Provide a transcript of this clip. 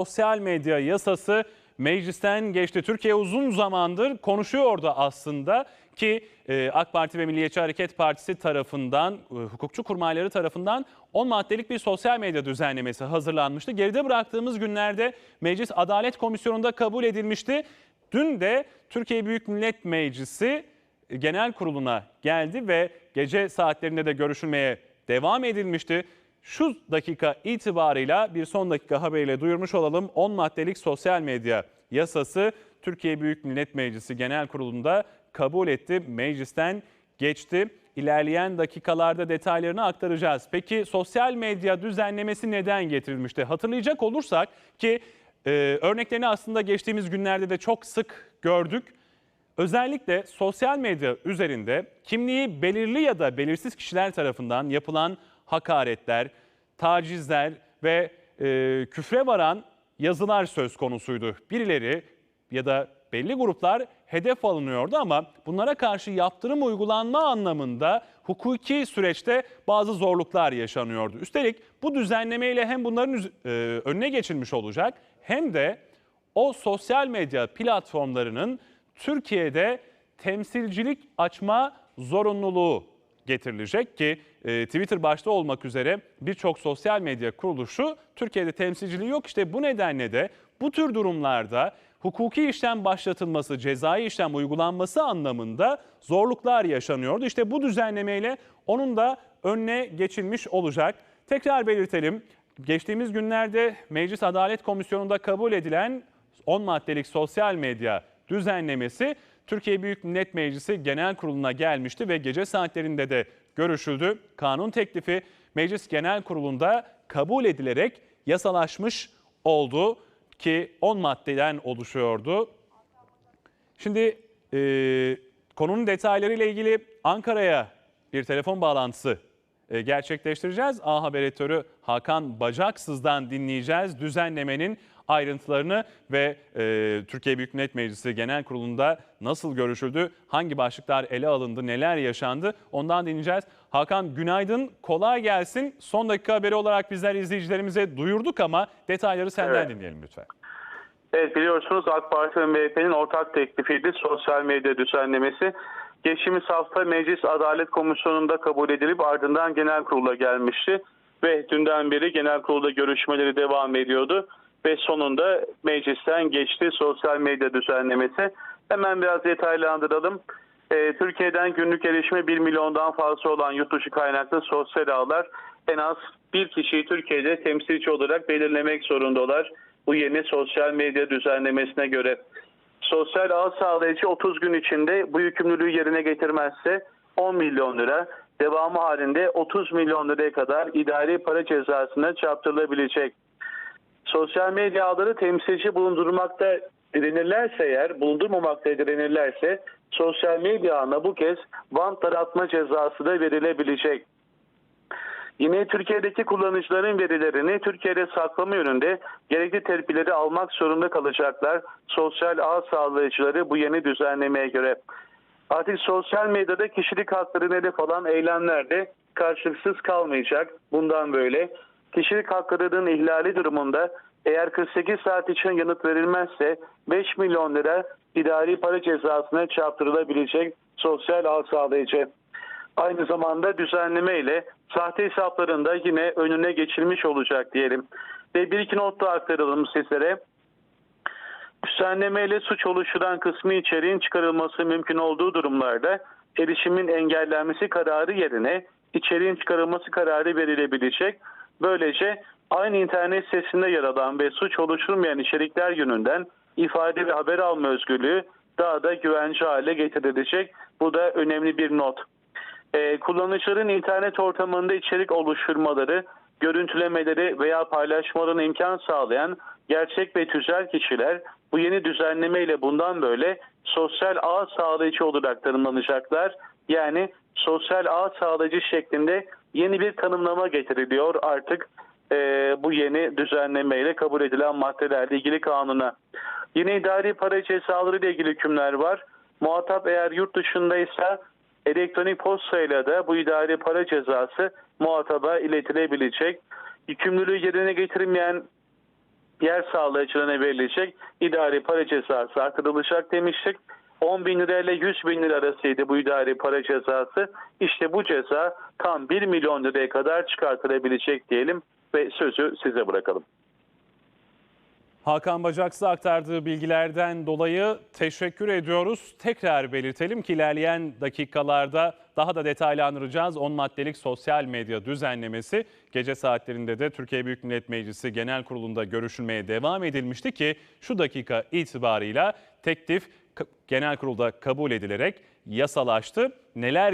Sosyal medya yasası meclisten geçti. Türkiye uzun zamandır konuşuyordu aslında ki e, AK Parti ve Milliyetçi Hareket Partisi tarafından, e, hukukçu kurmayları tarafından 10 maddelik bir sosyal medya düzenlemesi hazırlanmıştı. Geride bıraktığımız günlerde Meclis Adalet Komisyonu'nda kabul edilmişti. Dün de Türkiye Büyük Millet Meclisi e, Genel Kurulu'na geldi ve gece saatlerinde de görüşülmeye devam edilmişti. Şu dakika itibarıyla bir son dakika haberiyle duyurmuş olalım. 10 maddelik sosyal medya yasası Türkiye Büyük Millet Meclisi Genel Kurulu'nda kabul etti. Meclisten geçti. İlerleyen dakikalarda detaylarını aktaracağız. Peki sosyal medya düzenlemesi neden getirilmişti? Hatırlayacak olursak ki e, örneklerini aslında geçtiğimiz günlerde de çok sık gördük. Özellikle sosyal medya üzerinde kimliği belirli ya da belirsiz kişiler tarafından yapılan hakaretler, tacizler ve e, küfre varan yazılar söz konusuydu. Birileri ya da belli gruplar hedef alınıyordu ama bunlara karşı yaptırım uygulanma anlamında hukuki süreçte bazı zorluklar yaşanıyordu. Üstelik bu düzenlemeyle hem bunların e, önüne geçilmiş olacak hem de o sosyal medya platformlarının Türkiye'de temsilcilik açma zorunluluğu getirilecek ki e, Twitter başta olmak üzere birçok sosyal medya kuruluşu Türkiye'de temsilciliği yok. İşte bu nedenle de bu tür durumlarda hukuki işlem başlatılması, cezai işlem uygulanması anlamında zorluklar yaşanıyordu. İşte bu düzenlemeyle onun da önüne geçilmiş olacak. Tekrar belirtelim. Geçtiğimiz günlerde Meclis Adalet Komisyonu'nda kabul edilen 10 maddelik sosyal medya düzenlemesi Türkiye Büyük Millet Meclisi Genel Kurulu'na gelmişti ve gece saatlerinde de görüşüldü. Kanun teklifi Meclis Genel Kurulu'nda kabul edilerek yasalaşmış oldu ki 10 maddeden oluşuyordu. Şimdi e, konunun detaylarıyla ilgili Ankara'ya bir telefon bağlantısı e, gerçekleştireceğiz. A Haber editörü Hakan Bacaksız'dan dinleyeceğiz düzenlemenin ayrıntılarını ve e, Türkiye Büyük Millet Meclisi Genel Kurulu'nda nasıl görüşüldü, hangi başlıklar ele alındı, neler yaşandı ondan dinleyeceğiz. Hakan günaydın, kolay gelsin. Son dakika haberi olarak bizler izleyicilerimize duyurduk ama detayları senden Evet. dinleyelim lütfen. Evet biliyorsunuz AK Parti ve MHP'nin ortak teklifiydi sosyal medya düzenlemesi. Geçtiğimiz hafta Meclis Adalet Komisyonu'nda kabul edilip ardından genel kurula gelmişti. Ve dünden beri genel kurulda görüşmeleri devam ediyordu. Ve sonunda meclisten geçti sosyal medya düzenlemesi. Hemen biraz detaylandıralım. Ee, Türkiye'den günlük erişime 1 milyondan fazla olan yurt dışı kaynaklı sosyal ağlar en az bir kişiyi Türkiye'de temsilci olarak belirlemek zorundalar. Bu yeni sosyal medya düzenlemesine göre. Sosyal ağ sağlayıcı 30 gün içinde bu yükümlülüğü yerine getirmezse 10 milyon lira, devamı halinde 30 milyon liraya kadar idari para cezasına çarptırılabilecek. Sosyal medya ağları temsilci bulundurmakta direnirlerse eğer, bulundurmamakta direnirlerse sosyal medya ağına bu kez bant daratma cezası da verilebilecek. Yine Türkiye'deki kullanıcıların verilerini Türkiye'de saklama yönünde gerekli tedbirleri almak zorunda kalacaklar. Sosyal ağ sağlayıcıları bu yeni düzenlemeye göre. Artık sosyal medyada kişilik haklarını hedef alan eylemlerde karşılıksız kalmayacak. Bundan böyle kişilik haklarının ihlali durumunda eğer 48 saat için yanıt verilmezse 5 milyon lira idari para cezasına çarptırılabilecek sosyal ağ sağlayıcı. Aynı zamanda düzenleme ile sahte hesaplarında yine önüne geçilmiş olacak diyelim. Ve bir iki not da aktaralım sizlere. Düzenleme ile suç oluşturan kısmı içeriğin çıkarılması mümkün olduğu durumlarda erişimin engellenmesi kararı yerine içeriğin çıkarılması kararı verilebilecek. Böylece aynı internet sitesinde yer alan ve suç oluşturmayan içerikler yönünden ifade ve haber alma özgürlüğü daha da güvence hale getirilecek. Bu da önemli bir not. Ee, kullanıcıların internet ortamında içerik oluşturmaları, görüntülemeleri veya paylaşmalarına imkan sağlayan gerçek ve tüzel kişiler bu yeni düzenleme ile bundan böyle sosyal ağ sağlayıcı olarak tanımlanacaklar. Yani sosyal ağ sağlayıcı şeklinde yeni bir tanımlama getiriliyor artık e, bu yeni düzenlemeyle kabul edilen maddelerle ilgili kanuna. Yine idari para cezaları ile ilgili hükümler var. Muhatap eğer yurt dışındaysa elektronik postayla da bu idari para cezası muhataba iletilebilecek. Yükümlülüğü yerine getirmeyen yer sağlayıcılarına verilecek idari para cezası artırılacak demiştik. 10 bin lira ile 100 bin lira arasıydı bu idari para cezası. İşte bu ceza tam 1 milyon liraya kadar çıkartılabilecek diyelim ve sözü size bırakalım. Hakan Bacaksız aktardığı bilgilerden dolayı teşekkür ediyoruz. Tekrar belirtelim ki ilerleyen dakikalarda daha da detaylandıracağız. 10 maddelik sosyal medya düzenlemesi gece saatlerinde de Türkiye Büyük Millet Meclisi Genel Kurulu'nda görüşülmeye devam edilmişti ki şu dakika itibarıyla teklif genel kurulda kabul edilerek yasalaştı. Neler